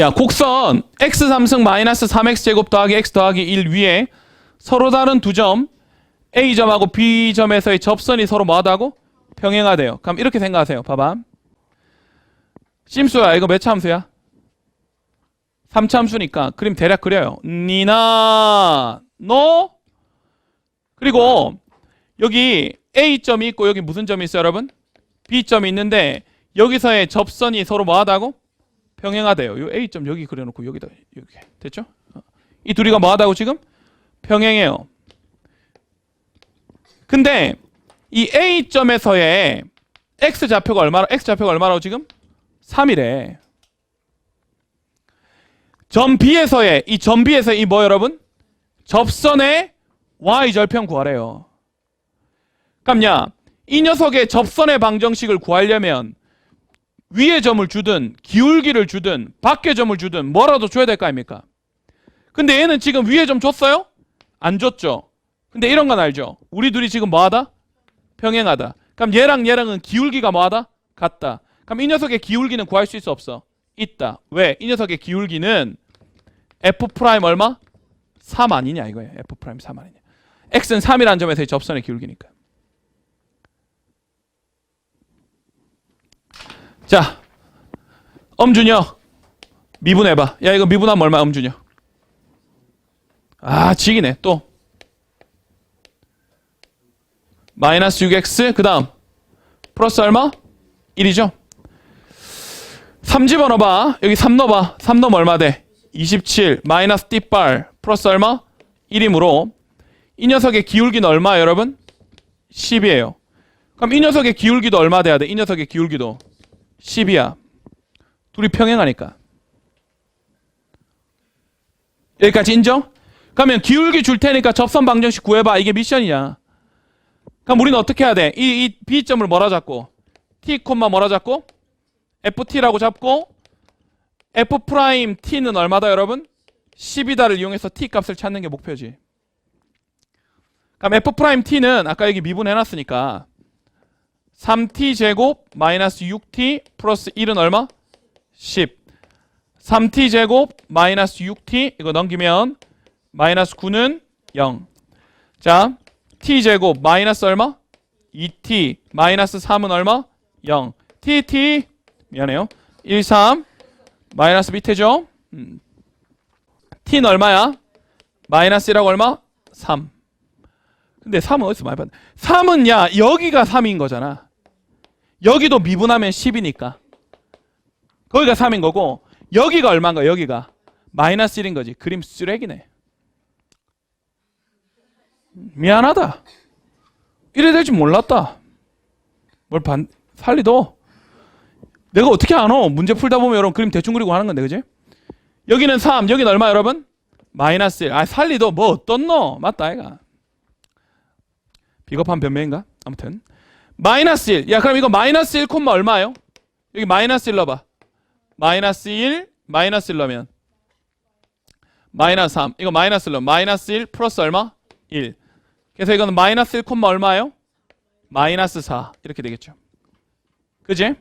야, 곡선 x 3승 마이너스 3x 제곱 더하기 x 더하기 1 위에 서로 다른 두 점 A점하고 B점에서의 접선이 서로 뭐하다고? 평행하대요. 그럼 이렇게 생각하세요. 봐봐. 심수야, 이거 몇 참수야? 3참수니까 그림 대략 그려요. 니나, 너? 그리고 여기 A점이 있고 여기 무슨 점이 있어요, 여러분? B점이 있는데 여기서의 접선이 서로 뭐하다고? 평행하대요. 요 A점 여기 그려놓고 여기다 여기 됐죠? 어. 이 둘이가 뭐하다고 지금? 평행해요. 근데 이 A점에서의 X 좌표가 얼마나 X 좌표가 얼마라고 지금? 3이래. 점 B에서의 이 점 B에서의 이 뭐 여러분? 접선의 Y 절편 구하래요. 그럼야 이 녀석의 접선의 방정식을 구하려면 위의 점을 주든 기울기를 주든 밖의 점을 주든 뭐라도 줘야 될 거 아닙니까? 근데 얘는 지금 위의 점 줬어요? 안 줬죠. 근데 이런 건 알죠. 우리 둘이 지금 뭐하다? 평행하다. 그럼 얘랑 얘랑은 기울기가 뭐하다? 같다. 그럼 이 녀석의 기울기는 구할 수 있어 없어? 있다. 왜? 이 녀석의 기울기는 f 프라임 얼마? 3 아니냐 이거예요. f 프라임 3 아니냐. x는 3이라는 점에서의 접선의 기울기니까. 자, 엄준여 미분해봐. 야 이거 미분하면 얼마? 엄준여. 아 지기네 또. 마이너스 6x 그 다음 플러스 얼마? 1이죠. 3 집어넣어봐. 여기 3 넣어봐. 3 넣으면 얼마 돼? 27 마이너스 띠빨 플러스 얼마? 1이므로 이 녀석의 기울기는 얼마 여러분? 10이에요. 그럼 이 녀석의 기울기도 얼마 돼야 돼? 이 녀석의 기울기도 10이야. 둘이 평행하니까. 여기까지 인정? 그러면 기울기 줄 테니까 접선 방정식 구해봐. 이게 미션이야. 그럼 우리는 어떻게 해야 돼? 이, 이 B점을 뭐라 잡고? T, 뭐라 잡고? FT라고 잡고 F 프라임 T는 얼마다 여러분? 10이다를 이용해서 T 값을 찾는 게 목표지. 그럼 F 프라임 T는 아까 여기 미분해놨으니까 3t 제곱 마이너스 6t 플러스 1은 얼마? 10. 3t 제곱 마이너스 6t 이거 넘기면 마이너스 9는 0. 자, t 제곱 마이너스 얼마? 2t 마이너스 3은 얼마? 0. t t 미안해요. 1 3 마이너스 밑에죠? 음. t는 얼마야? 마이너스 1하고 얼마? 3. 근데 3은 어디서 많이 봤는데 3은 야 여기가 3인 거잖아. 여기도 미분하면 10이니까. 거기가 3인 거고 여기가 얼마인가 여기가 마이너스 1인 거지. 그림 쓰레기네. 미안하다. 이래 될 줄 몰랐다. 뭘 반, 살리도. 내가 어떻게 아노? 문제 풀다 보면 여러분 그림 대충 그리고 하는 건데, 그지? 여기는 3, 여기는 얼마 여러분? 마이너스 1. 아, 살리도 뭐 너? 맞다, 아이가. 비겁한 변명인가? 아무튼. 마이너스 1. 야, 그럼 이거 마이너스 1 콤마 얼마예요? 여기 마이너스 1 넣어봐. 마이너스 1, 마이너스 1 넣으면. 마이너스 3. 이거 마이너스 1 넣으면. 마이너스 1 플러스 얼마? 1. 그래서 이거는 마이너스 1 콤마 얼마예요? 마이너스 4. 이렇게 되겠죠. 그지?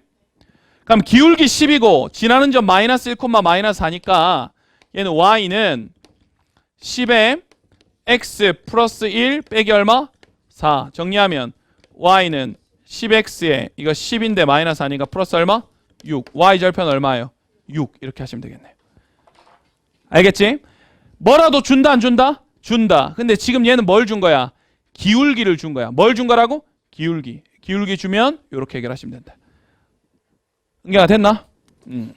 그럼 기울기 10이고 지나는 점 마이너스 1 콤마 마이너스 4니까 얘는 y는 10에 x 플러스 1 빼기 얼마? 4. 정리하면 y는 10x에 이거 10인데 마이너스 아니까 플러스 얼마? 6. y 절편 얼마예요? 6. 이렇게 하시면 되겠네요. 알겠지? 뭐라도 준다 안 준다? 준다. 근데 지금 얘는 뭘 준 거야? 기울기를 준 거야. 뭘 준 거라고? 기울기. 기울기 주면 이렇게 해결하시면 된다. 응계가 됐나? 음.